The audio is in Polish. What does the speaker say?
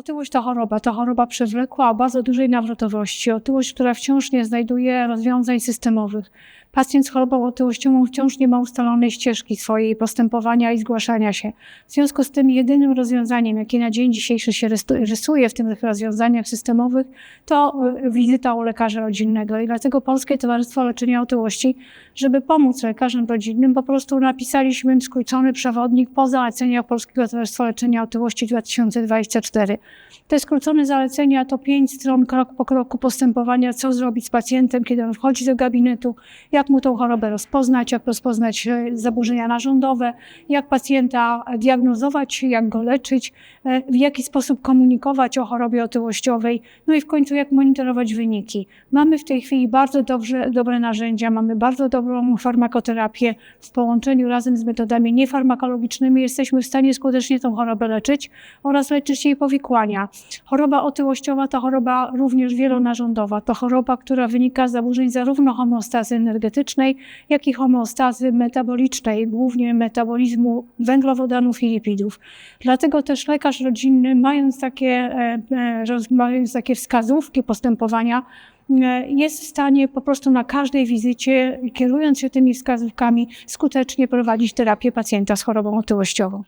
Otyłość to choroba, to choroba przewlekła o bardzo dużej nawrotowości, otyłość, która wciąż nie znajduje rozwiązań systemowych. Pacjent z chorobą otyłościową wciąż nie ma ustalonej ścieżki swojej postępowania i zgłaszania się. W związku z tym jedynym rozwiązaniem, jakie na dzień dzisiejszy się rysuje w tych rozwiązaniach systemowych, to y, wizyta u lekarza rodzinnego. I dlatego Polskie Towarzystwo Leczenia Otyłości, żeby pomóc lekarzom rodzinnym, po prostu napisaliśmy skrócony przewodnik po zaleceniach Polskiego Towarzystwa Leczenia Otyłości 2024. Te skrócone zalecenia to pięć stron, krok po kroku postępowania, co zrobić z pacjentem, kiedy on wchodzi do gabinetu, jak mu tą chorobę rozpoznać, jak rozpoznać e, zaburzenia narządowe, jak pacjenta diagnozować, jak go leczyć, e, w jaki sposób komunikować o chorobie otyłościowej, no i w końcu jak monitorować wyniki. Mamy w tej chwili bardzo dobrze, dobre narzędzia, mamy bardzo dobrą farmakoterapię. W połączeniu razem z metodami niefarmakologicznymi jesteśmy w stanie skutecznie tą chorobę leczyć oraz leczyć jej powikłania. Choroba otyłościowa to choroba również wielonarządowa. To choroba, która wynika z zaburzeń zarówno homeostazy energetycznej, jak i homeostazy metabolicznej, głównie metabolizmu węglowodanów i lipidów. Dlatego też lekarz rodzinny, mając takie, e, e, mając takie wskazówki postępowania, e, jest w stanie po prostu na każdej wizycie, kierując się tymi wskazówkami, skutecznie prowadzić terapię pacjenta z chorobą otyłościową.